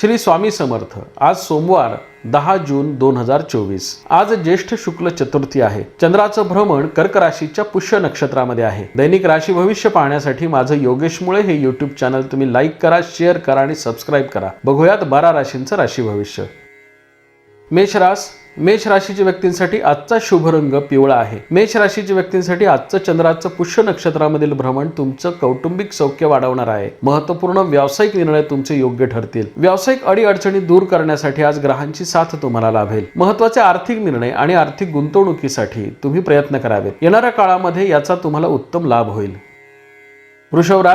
श्री स्वामी समर्थ आज सोमवार दहा जून दोन हजार चोवीस. आज ज्येष्ठ शुक्ल चतुर्थी आहे. चंद्राचं भ्रमण कर्क राशीच्या पुष्य नक्षत्रामध्ये आहे. दैनिक राशी भविष्य पाहण्यासाठी माझं योगेश मुळे हे युट्यूब चॅनल तुम्ही लाईक करा शेअर करा आणि सबस्क्राईब करा. बघूयात बारा राशींचं राशी भविष्य. मेष रास मेष राशीच्या व्यक्तींसाठी आजचा शुभ रंग पिवळा आहे. मेष राशीच्या व्यक्तींसाठी आजचं चंद्राचं पुष्य नक्षत्रामधील भ्रमण तुमचं कौटुंबिक सौख्य वाढवणार आहे. महत्त्वपूर्ण व्यावसायिक निर्णय तुमचे योग्य ठरतील. व्यावसायिक अडीअडचणी दूर करण्यासाठी आज ग्रहांची साथ तुम्हाला लाभेल. महत्त्वाचे आर्थिक निर्णय आणि आर्थिक गुंतवणुकीसाठी तुम्ही प्रयत्न करावेत. येणाऱ्या काळामध्ये याचा तुम्हाला उत्तम लाभ होईल. वृषभ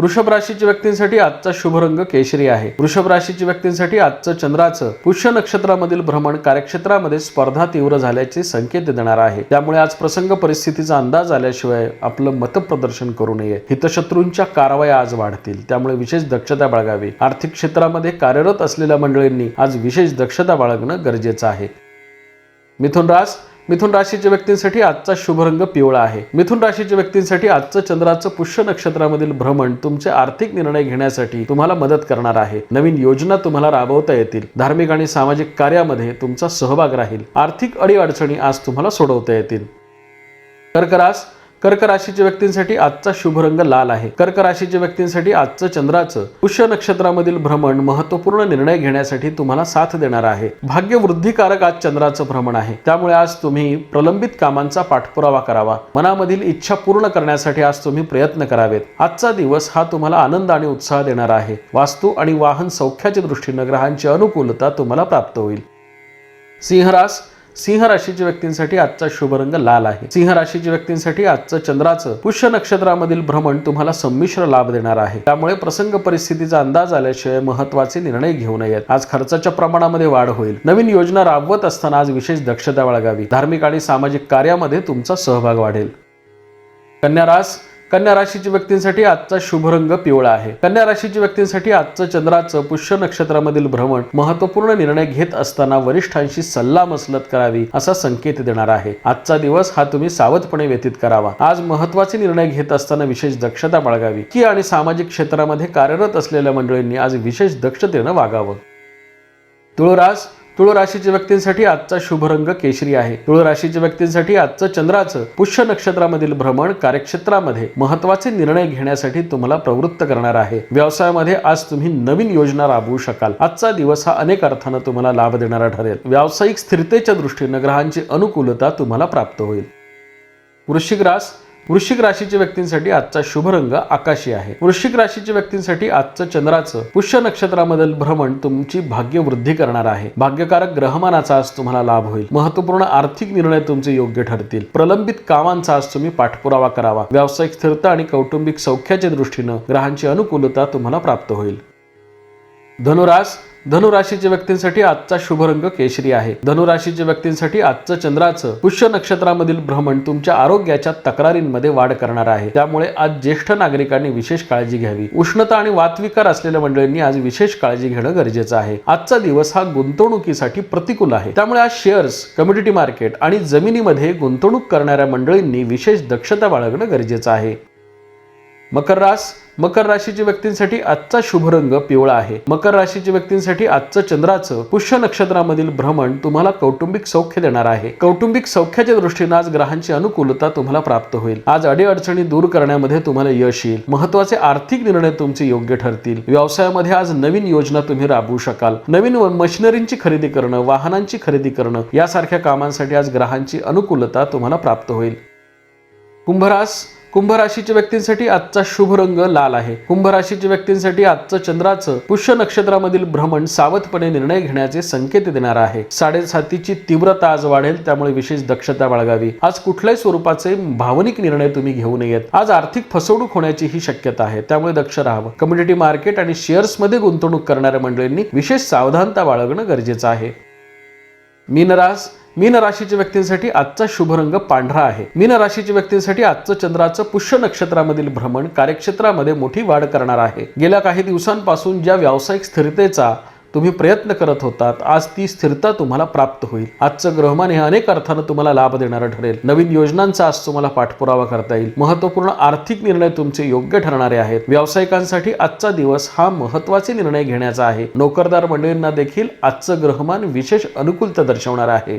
वृषभ राशीच्या व्यक्तींसाठी आजचा शुभ रंग केशरी आहे. वृषभ राशीच्या व्यक्तींसाठी आजचं चंद्राचं पुष्य नक्षत्रामधील भ्रमण कार्यक्षेत्रामध्ये स्पर्धा तीव्र झाल्याचे संकेत देणार आहे. त्यामुळे आज प्रसंग परिस्थितीचा अंदाज आल्याशिवाय आपलं मतप्रदर्शन करू नये. हितशत्रूंच्या कारवाया आज वाढतील. त्यामुळे विशेष दक्षता बाळगावी. आर्थिक क्षेत्रामध्ये कार्यरत असलेल्या मंडळींनी आज विशेष दक्षता बाळगणं गरजेचं आहे. मिथुन रास मिथुन राशीच्या व्यक्तींसाठी आजचा शुभ रंग पिवळा आहे. मिथुन राशीच्या व्यक्तींसाठी आजचं चंद्राचं पुष्य नक्षत्रामधील भ्रमण तुमचे आर्थिक निर्णय घेण्यासाठी तुम्हाला मदत करणार आहे. नवीन योजना तुम्हाला राबवता येतील. धार्मिक आणि सामाजिक कार्यामध्ये तुमचा सहभाग राहील. आर्थिक अडीअडचणी आज तुम्हाला सोडवता येतील. कर्करास कर्क राशीच्या व्यक्तींसाठी आजचा शुभ रंग लाल आहे. कर्क राशीच्या व्यक्तींसाठी आजचं चंद्राचं पुष्य नक्षत्रामधील भ्रमण महत्त्वपूर्ण निर्णय घेण्यासाठी तुम्हाला साथ देणार आहे. भाग्य वृद्धिकारक आज चंद्राचं भ्रमण आहे. त्यामुळे आज तुम्ही प्रलंबित कामांचा पाठपुरावा करावा. मनामधील इच्छा पूर्ण करण्यासाठी आज तुम्ही प्रयत्न करावेत. आजचा दिवस हा तुम्हाला आनंद आणि उत्साह देणार आहे. वास्तू आणि वाहन सौख्याच्या दृष्टीनं ग्रहांची अनुकूलता तुम्हाला प्राप्त होईल. सिंहरास सिंह राशीच्या व्यक्तींसाठी आजचा शुभ रंग लाल आहे. सिंह राशीच्या व्यक्तींसाठी आजचं चंद्राचं पुष्य नक्षत्रामधील भ्रमण तुम्हाला संमिश्र लाभ देणार आहे. त्यामुळे प्रसंग परिस्थितीचा अंदाज आल्याशिवाय महत्त्वाचे निर्णय घेऊ नयेत. आज खर्चाच्या प्रमाणामध्ये वाढ होईल. नवीन योजना राबवत असताना आज विशेष दक्षता बाळगावी. धार्मिक आणि सामाजिक कार्यामध्ये तुमचा सहभाग वाढेल. कन्या रास कन्या राशीच्या व्यक्तींसाठी आजचा शुभ रंग पिवळा आहे. कन्या राशीच्या व्यक्तींसाठी आजचं चंद्राचं पुष्य नक्षत्रामधील भ्रमण महत्त्वपूर्ण निर्णय घेत असताना वरिष्ठांशी सल्ला मसलत करावी असा संकेत देणार आहे. आजचा दिवस हा तुम्ही सावधपणे व्यतीत करावा. आज महत्त्वाचे निर्णय घेत असताना विशेष दक्षता बाळगावी. की आणि सामाजिक क्षेत्रामध्ये कार्यरत असलेल्या मंडळींनी आज विशेष दक्षतेनं वागावं. तुळरास तुळ राशीच्या व्यक्तींसाठी आजचा शुभ रंग केशरी आहे. तुळ राशीच्या व्यक्तींसाठी आजचं चंद्राचं पुष्य नक्षत्रामधील भ्रमण कार्यक्षेत्रामध्ये महत्त्वाचे निर्णय घेण्यासाठी तुम्हाला प्रवृत्त करणार आहे. व्यवसायामध्ये आज तुम्ही नवीन योजना राबवू शकाल. आजचा दिवस हा अनेक अर्थानं तुम्हाला लाभ देणारा ठरेल. व्यावसायिक स्थिरतेच्या दृष्टीनं ग्रहांची अनुकूलता तुम्हाला प्राप्त होईल. वृश्चिक रास वृश्चिक राशीच्या व्यक्तींसाठी आजचा शुभ रंग आकाशी आहे. वृश्चिक राशीच्या व्यक्तींसाठी आजचं चंद्राचं पुष्य नक्षत्रामधील भ्रमण तुमची भाग्य वृद्धी करणार आहे. भाग्यकारक ग्रहमानाचा आज तुम्हाला लाभ होईल. महत्त्वपूर्ण आर्थिक निर्णय तुमचे योग्य ठरतील. प्रलंबित कामांचा आज तुम्ही पाठपुरावा करावा. व्यावसायिक स्थिरता आणि कौटुंबिक सौख्याच्या दृष्टीनं ग्रहांची अनुकूलता तुम्हाला प्राप्त होईल. धनुरास धनुराशीच्या व्यक्तींसाठी आजचा शुभ रंग केशरी आहे. धनुराशीच्या व्यक्तींसाठी आजचं चंद्राचं पुष्य नक्षत्रामधील भ्रमण तुमच्या आरोग्याच्या तक्रारींमध्ये वाढ करणार आहे. त्यामुळे आज ज्येष्ठ नागरिकांनी विशेष काळजी घ्यावी. उष्णता आणि वातविकार असलेल्या मंडळींनी आज विशेष काळजी घेणं गरजेचं आहे. आजचा दिवस हा गुंतवणुकीसाठी प्रतिकूल आहे. त्यामुळे आज शेअर्स कम्युनिटी मार्केट आणि जमिनीमध्ये गुंतवणूक करणाऱ्या मंडळींनी विशेष दक्षता बाळगणं गरजेचं आहे. मकर रास मकर राशीच्या व्यक्तींसाठी आजचा शुभ रंग पिवळा आहे. मकर राशीच्या व्यक्तींसाठी आजचं चंद्राचं पुष्य नक्षत्रामधील भ्रमण तुम्हाला कौटुंबिक सौख्य देणार आहे. कौटुंबिक सौख्याच्या दृष्टीने आज ग्रहांची अनुकूलता तुम्हाला प्राप्त होईल. आज अडीअडचणी दूर करण्यामध्ये तुम्हाला यश येईल. महत्त्वाचे आर्थिक निर्णय तुमचे योग्य ठरतील. व्यवसायामध्ये आज नवीन योजना तुम्ही राबवू शकाल. नवीन मशिनरींची खरेदी करणं वाहनांची खरेदी करणं यासारख्या कामांसाठी आज ग्रहांची अनुकूलता तुम्हाला प्राप्त होईल. कुंभरास कुंभ राशीच्या व्यक्तींसाठी आजचा शुभ रंग लाल आहे. कुंभ राशीच्या व्यक्तींसाठी आजचं चंद्राचं पुष्य नक्षत्रामधील भ्रमण सावधपणे निर्णय घेण्याचे संकेत देणार आहे. साडेसातीची तीव्रता आज वाढेल त्यामुळे विशेष दक्षता बाळगावी. आज कुठल्याही स्वरूपाचे भावनिक निर्णय तुम्ही घेऊ नयेत. आज आर्थिक फसवणूक होण्याची ही शक्यता आहे. त्यामुळे दक्ष राहावं. कम्युनिटी मार्केट आणि शेअर्समध्ये गुंतवणूक करणाऱ्या मंडळींनी विशेष सावधानता बाळगणं गरजेचं आहे. मीनरास मीन राशीच्या व्यक्तींसाठी आजचा शुभ रंग पांढरा आहे. मीन राशीच्या व्यक्तींसाठी आजचं चंद्राचं पुष्य नक्षत्रामधील भ्रमण कार्यक्षेत्रामध्ये मोठी वाढ करणार आहे. गेल्या काही दिवसांपासून ज्या व्यावसायिक स्थिरतेचा तुम्ही प्रयत्न करत होतात आज ती स्थिरता तुम्हाला प्राप्त होईल. आजचं ग्रहमान हे अनेक अर्थानं तुम्हाला लाभ देणारं ठरेल. नवीन योजनांचा आज तुम्हाला पाठपुरावा करता येईल. महत्त्वपूर्ण आर्थिक निर्णय तुमचे योग्य ठरणारे आहेत. व्यावसायिकांसाठी आजचा दिवस हा महत्त्वाचे निर्णय घेण्याचा आहे. नोकरदार मंडळींना देखील आजचं ग्रहमान विशेष अनुकूलता दर्शवणार आहे.